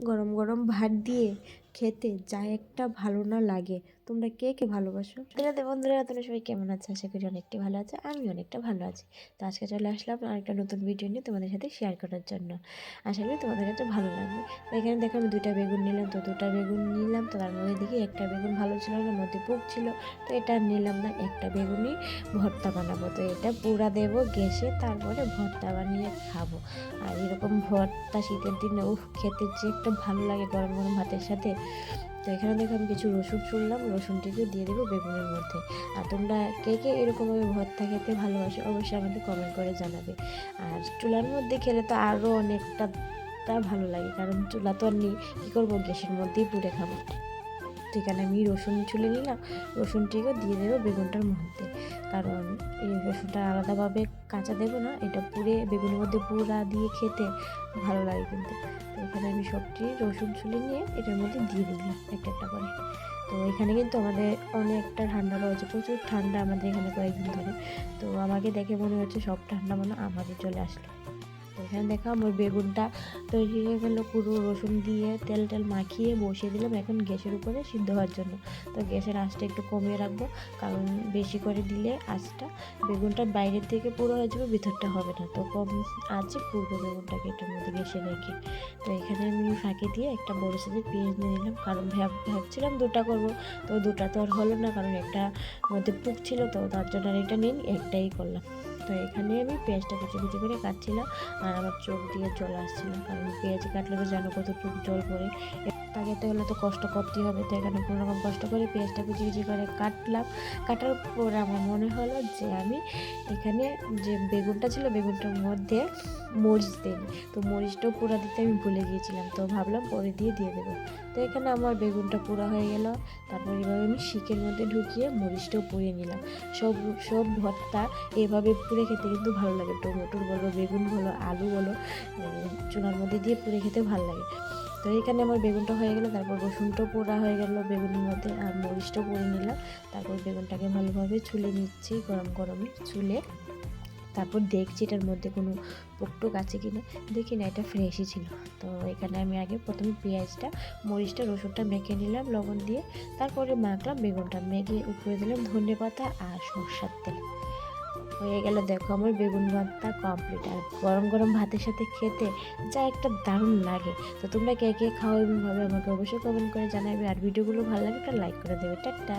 গরম গরম ভাত দিয়ে খেতে যা একটা ভালো না লাগে। তোমরা কে কে ভালোবাসো? রাতে বন্ধুরা, তোমরা সবাই কেমন আছে? আশা করি অনেকটাই ভালো আছে, আমি অনেকটা ভালো আছি। তো আজকে চলে আসলাম আরেকটা নতুন ভিডিও নিয়ে তোমাদের সাথে শেয়ার করার জন্য। আশা করি তোমাদের কাছে ভালো লাগবে। তো এখানে দেখো, আমি দুটা বেগুন নিলাম, তো দুটা বেগুন নিলাম, তো তার মধ্যে দেখি একটা বেগুন ভালো ছিল না মধ্যে পোক ছিল। তো এটা নিলাম না, একটা বেগুনই ভর্তা বানাবো। তো এটা পুরা দেবো গ্যাসে তারপরে ভর্তা বানিয়ে খাব। আর এরকম ভর্তা শীতের দিনে, উফ, খেতে যে একটা ভালো লাগে গরম গরম ভাতের সাথে। তো এখানে দেখো আমি কিছু রসুন চুললাম রসুনটিকে দিয়ে দেবো বেগুনের মধ্যে। আর তোমরা কে কে এরকমভাবে ভর্তা খেতে ভালোবাসো অবশ্যই আমাকে কমেন্ট করে জানাবে। আর চুলার মধ্যে খেলে তো আরও অনেকটা ভালো লাগে, কারণ চুলা তো আর নেই, কী করব গ্যাসের মধ্যেই পুড়ে খাব। তো এখানে আমি রসুন চুলে নিলাম, রসুনটিকে দিয়ে দেবো বেগুনটার মধ্যে। কারণ এই রসুনটা আলাদাভাবে কাঁচা দেবো না, এটা পুড়ে বেগুনের মধ্যে পুরা দিয়ে খেতে ভালো লাগে কিন্তু। তো এখানে আমি সবটি রসুন চুলে নিয়ে এটার মধ্যে দিয়ে দিলাম একটা একটা করে। তো এখানে কিন্তু আমাদের অনেকটা ঠান্ডা পড়েছে প্রচুর ঠান্ডা আমাদের এখানে কয়েকদিন ধরে। তো আমাকে দেখে মনে হচ্ছে সব ঠান্ডা মনে আমাদের চলে আসলো। এখানে দেখো আমার বেগুনটা তৈরি হয়ে গেলো, পুরো রসুন দিয়ে তেল টেল মাখিয়ে বসিয়ে দিলাম এখন গ্যাসের উপরে সিদ্ধ হওয়ার জন্য। তো গ্যাসের আঁচটা একটু কমিয়ে রাখব, কারণ বেশি করে দিলে আঁচটা বেগুনটা বাইরের থেকে পুরো হয়ে যাবে, ভিতরটা হবে না। তো কম আছে পুরো বেগুনটাকে এটার মধ্যে গ্যাসে রেখে। তো এখানে আমি ফাঁকে দিয়ে একটা বড় সাইজের পেঁয়াজ নিয়ে নিলাম, কারণ ভাব ভাবছিলাম দুটা করব, তো দুটা তো আর হলো না, কারণ একটা মধ্যে পুক ছিল, তো তার জন্য আর এটা নিন একটাই করলাম। তো এখানে আমি পেঁয়াজটা কুচি কুচি করে কাটছিলাম আর আমার চোখ দিয়ে জল আসছিলাম কারণ পেঁয়াজ কাটলে তো জানো কতটুকু জল পড়ে। পাকাতে হলে তো কষ্ট করতেই হবে, তো এখানে কোনো রকম কষ্ট করে পেঁয়াজটা কুচি কুচি করে কাটলাম। কাটার পর আমার মনে হলো যে আমি এখানে যে বেগুনটা ছিল, বেগুনটার মধ্যে মরিচ দিই। তো মরিচটাও পুরা দিতে আমি ভুলে গিয়েছিলাম, তো ভাবলাম পরে দিয়ে দিয়ে দেবো। তো এখানে আমার বেগুনটা পুরা হয়ে গেল। তারপর এভাবে আমি শিকের মধ্যে ঢুকিয়ে মরিচটাও পুড়িয়ে নিলাম। সব সব ভর্তা এভাবে পুড়ে খেতে কিন্তু ভালো লাগে। টমেটোর বলো, বেগুন বলো, আলু বলো চুনার মধ্যে দিয়ে পুড়ে খেতে ভালো লাগে। তো এখানে আমার বেগুনটা হয়ে গেলো, তারপর রসুনটা পোড়া হয়ে গেল বেগুনের মধ্যে আর মরিচটা পুড়ে নিলাম। তারপর বেগুনটাকে ভালোভাবে ছুলে নিচ্ছি, গরম গরমে ছুলে। তারপর দেখছি এটার মধ্যে কোনো পোকটোক আছে কি না। দেখি না, এটা ফ্রেশই ছিল। তো এখানে আমি আগে প্রথমে পেঁয়াজটা, মরিচটা, রসুনটা মেখে নিলাম লবণ দিয়ে। তারপরে মাখলাম বেগুনটা, মেখে উপরে দিলাম ধনে পাতা আর সরষার তেল। হয়ে গেলে। দেখো আমার বেগুন ভাতটা কমপ্লিট আর গরম গরম ভাতের সাথে খেতে যা একটা দারুণ লাগে। তো তোমরা কে কে খাও ভাবে আমাকে অবশ্যই কমেন্ট করে জানাবে। আর ভিডিওগুলো ভালো লাগে একটা লাইক করে দেবে। টাটা।